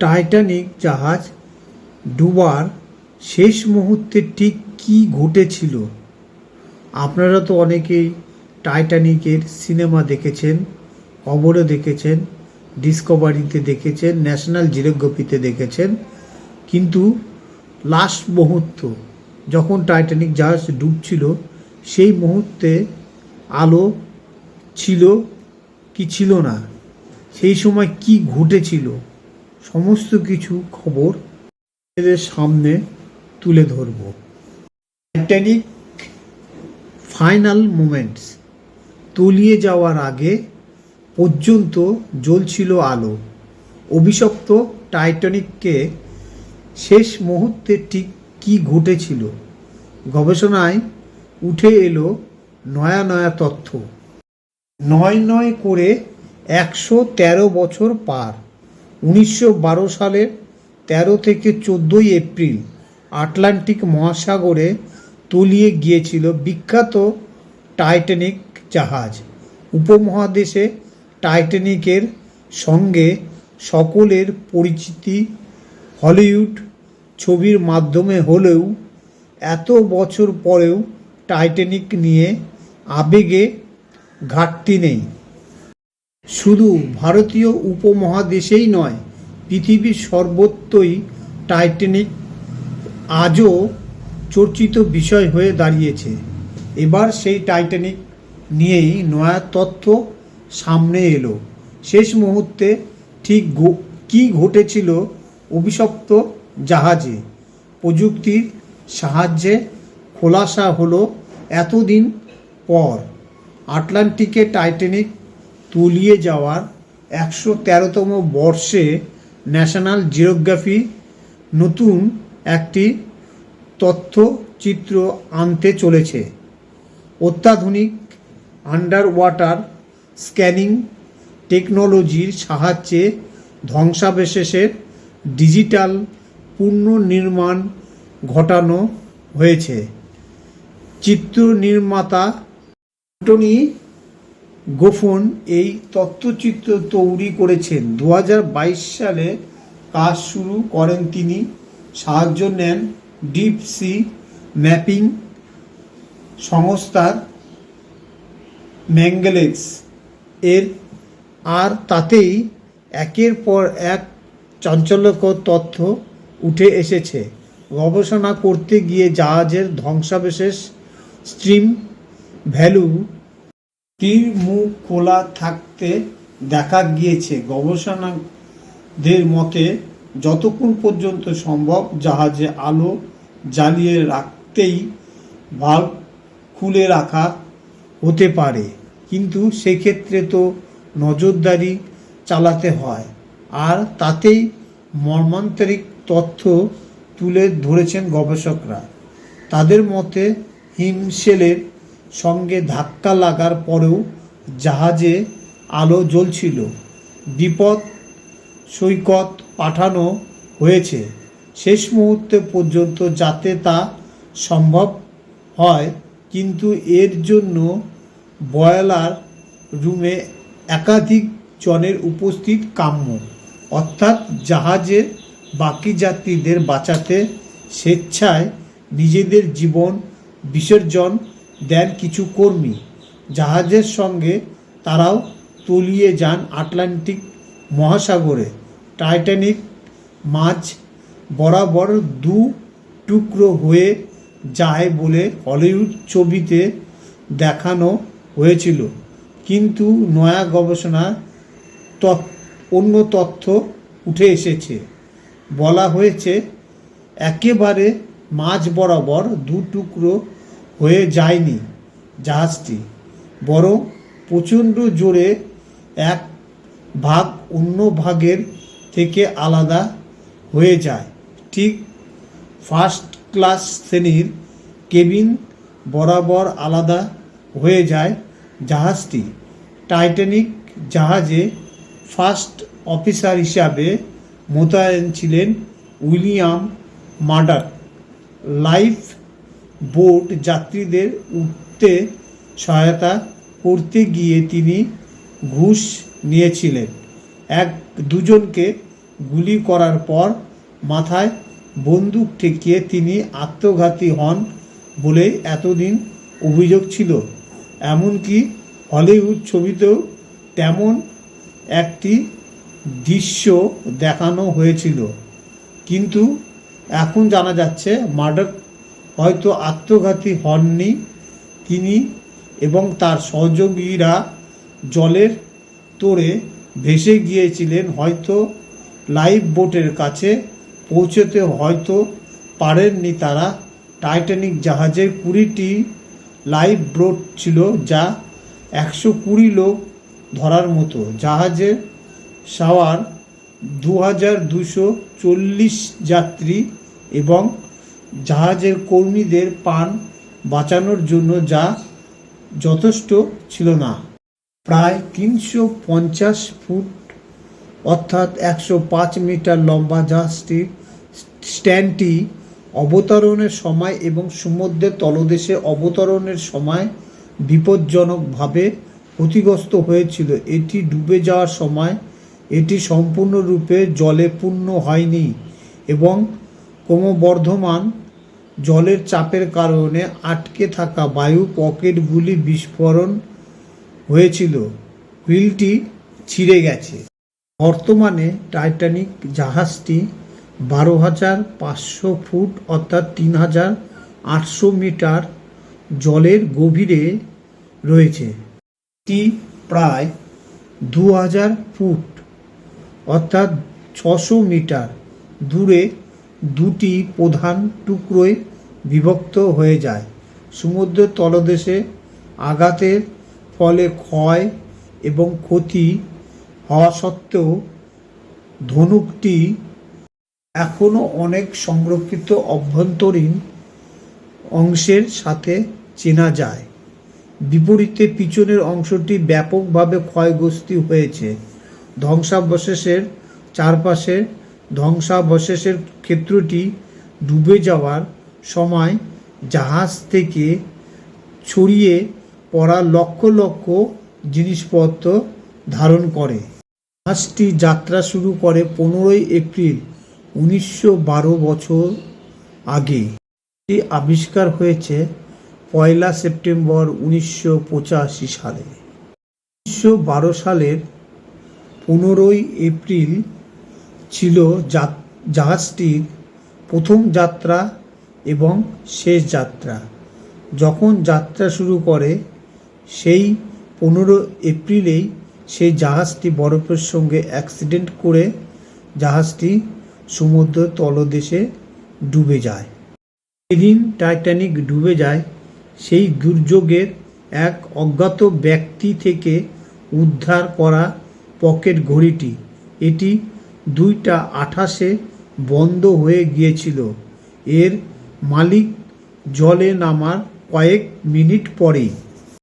Titanic জাহাজ ডুবার শেষ মুহূর্তে ঠিক কী ঘটেছিল? আপনারা তো অনেকেই টাইটানিকের সিনেমা দেখেছেন খবরে দেখেছেন, ডিসকভারিতে দেখেছেন, ন্যাশনাল জিওগ্রাফিতে দেখেছেন। কিন্তু লাস্ট মুহূর্ত যখন টাইটানিক জাহাজ ডুবছিল, সেই মুহূর্তে আলো ছিল কি ছিল না? সেই সময় কি ঘটেছিল? সমস্ত কিছু খবর এদের সামনে তুলে ধরব। টাইটানিক ফাইনাল মোমেন্টস তলিয়ে যাওয়ার আগে পর্যন্ত জ্বলছিল আলো। অভিশপ্ত টাইটানিককে শেষ মুহূর্তে ঠিক কী ঘটেছিল? গবেষণায় উঠে এলো নয়া নয়া তথ্য। নয় নয় করে একশো তেরো বছর পার। উনিশশো বারো সালের তেরো থেকে চোদ্দোই এপ্রিল আটলান্টিক মহাসাগরে তলিয়ে গিয়েছিল বিখ্যাত টাইটানিক জাহাজ। উপমহাদেশে টাইটানিকের সঙ্গে সকলের পরিচিতি হলিউড ছবির মাধ্যমে হলেও এত বছর পরেও টাইটানিক নিয়ে আবেগে ঘাটতি নেই। শুধু ভারতীয় উপমহাদেশেই নয়, পৃথিবীর সর্বত্রই টাইটানিক আজও চর্চিত বিষয় হয়ে দাঁড়িয়েছে। এবার সেই টাইটানিক নিয়েই নয়া তথ্য সামনে এলো। শেষ মুহূর্তে ঠিক কী ঘটেছিল অভিশপ্ত জাহাজে? প্রযুক্তির সাহায্যে খোলাসা হলো এতদিন পর। আটলান্টিকে টাইটানিক তলিয়ে যাওয়ার একশো তেরোতম বর্ষে ন্যাশনাল জিওগ্রাফি নতুন একটি তথ্যচিত্র আনতে চলেছে। অত্যাধুনিক আন্ডার ওয়াটার স্ক্যানিং টেকনোলজির সাহায্যে ধ্বংসাবশেষের ডিজিটাল পুনর্নির্মাণ ঘটানো হয়েছে। চিত্র নির্মাতা গোফন এই তথ্যচিত্র তৈরি করেছেন। দু হাজার বাইশ সালে কাজ শুরু করেন তিনি। সাহায্য নেন ডিপ সি ম্যাপিং সংস্থার ম্যাঙ্গেলেক্স এর। আর তাতেই একের পর এক চাঞ্চল্যকর তথ্য উঠে এসেছে। গবেষণা করতে গিয়ে জাহাজের ধ্বংসাবশেষ স্ট্রিম ভ্যালু তীর মুখ খোলা থাকতে দেখা গিয়েছে গবেষণাদের মতে, যতক্ষণ পর্যন্ত সম্ভব জাহাজে আলো জ্বালিয়ে রাখতেই ভাল্ব খুলে রাখা হতে পারে। কিন্তু সেক্ষেত্রে তো নজরদারি চালাতে হয়। আর তাতেই মর্মান্তরিক তথ্য তুলে ধরেছেন গবেষকরা। তাদের মতে, হিমশেলের সঙ্গে ধাক্কা লাগার পরেও জাহাজে আলো জ্বলছিল। বিপদ, সৈকত পাঠানো হয়েছে। শেষ মুহূর্তে পর্যন্ত যাতে তা সম্ভব হয়, কিন্তু এর জন্য বয়লার রুমে একাধিক জনের উপস্থিত কাম্য। অর্থাৎ জাহাজের বাকি যাত্রীদের বাঁচাতে স্বেচ্ছায় নিজেদের জীবন বিসর্জন দেন কিছু কর্মী। জাহাজের সঙ্গে তারাও তলিয়ে যান আটলান্টিক মহাসাগরে। টাইটানিক মাঝ বরাবর দু টুকরো হয়ে যায় বলে হলিউড ছবিতে দেখানো হয়েছিল। কিন্তু নয়া গবেষণা অন্য তথ্য উঠে এসেছে। বলা হয়েছে, একেবারে মাঝ বরাবর দু টুকরো হয়ে যায়নি জাহাজটি, বরং প্রচণ্ড জোরে এক ভাগ অন্য ভাগের থেকে আলাদা হয়ে যায়। ঠিক ফার্স্ট ক্লাস শ্রেণির কেবিন বরাবর আলাদা হয়ে যায় জাহাজটি। টাইটানিক জাহাজে ফার্স্ট অফিসার হিসাবে মোতায়েন ছিলেন উইলিয়াম মার্ডার লাইফ বোট যাত্রীদের উঠতে সহায়তা করতে গিয়ে তিনি ঘুষ নিয়েছিলেন। এক দুজনকে গুলি করার পর মাথায় বন্দুক ঠেকিয়ে তিনি আত্মঘাতী হন বলে এতদিন অভিযোগ ছিল। এমনকি হলিউড ছবিতেও তেমন একটি দৃশ্য দেখানো হয়েছিল। কিন্তু এখন জানা যাচ্ছে মার্ডার হয়তো আত্মঘাতী হননি তিনি এবং তার সহযোগীরা জলের তোড়ে ভেসে গিয়েছিলেন। হয়তো লাইফ বোটের কাছে পৌঁছতে হয়তো পারেননি তারা। টাইটানিক জাহাজের কুড়িটি লাইফ বোট ছিল যা একশো কুড়ি লোক ধরার মতো। জাহাজের সাওয়ার দু হাজার দুশো চল্লিশ যাত্রী এবং জাহাজের কর্মীদের পান বাঁচানোর জন্য যা যথেষ্ট ছিল না। প্রায় তিনশো পঞ্চাশ ফুট অর্থাৎ একশো পাঁচ মিটার লম্বা জাহাজটির স্ট্যান্ডটি অবতরণের সময় এবং সমুদ্রের তলদেশে অবতরণের সময় বিপজ্জনকভাবে ক্ষতিগ্রস্ত হয়েছিল। এটি ডুবে যাওয়ার সময় এটি সম্পূর্ণরূপে জলে পূর্ণ হয়নি এবং ক্রমবর্ধমান জলের চাপের কারণে আটকে থাকা বায়ু পকেটগুলি বিস্ফোরণ হয়েছিল। হুইলটি ছিঁড়ে গেছে। বর্তমানে টাইটানিক জাহাজটি বারো হাজার পাঁচশো ফুট অর্থাৎ তিন হাজার আটশো মিটার জলের গভীরে রয়েছে। এটি প্রায় দু হাজার ফুট অর্থাৎ ছশো মিটার দূরে দুটি প্রধান টুকরোয় বিভক্ত হয়ে যায়। সমুদ্রের তলদেশে আঘাতের ফলে ক্ষয় এবং ক্ষতি হওয়া সত্ত্বেও ধনুকটি এখনও অনেক সংরক্ষিত অভ্যন্তরীণ অংশের সাথে চেনা যায়। বিপরীতে পিছনের অংশটি ব্যাপকভাবে ক্ষয়গ্রস্ত হয়েছে। ধ্বংসাবশেষের চারপাশে ধ্বংসাবশেষের ক্ষেত্রটি ডুবে যাওয়ার সময় জাহাজ থেকে ছড়িয়ে পড়া লক্ষ লক্ষ জিনিসপত্র ধারণ করে। জাহাজটি যাত্রা শুরু করে পনেরোই এপ্রিল উনিশশো বারো বছর আগে। এটি আবিষ্কার হয়েছে পয়লা সেপ্টেম্বর উনিশশো পঁচাশি সালে। উনিশশো বারো সালের পনেরোই এপ্রিল ছিল জাহাজটির প্রথম যাত্রা এবং শেষ যাত্রা। যখন যাত্রা শুরু করে, সেই পনেরো এপ্রিলেই সেই জাহাজটি বরফের সঙ্গে অ্যাক্সিডেন্ট করে জাহাজটি সমুদ্র তলদেশে ডুবে যায়। যেদিন টাইটানিক ডুবে যায়। সেই দুর্যোগের এক অজ্ঞাত ব্যক্তি থেকে উদ্ধার করা পকেট ঘড়িটি। এটি দুইটা আঠাশে বন্ধ হয়ে গিয়েছিল। এর মালিক জলে নামার কয়েক মিনিট পরেই।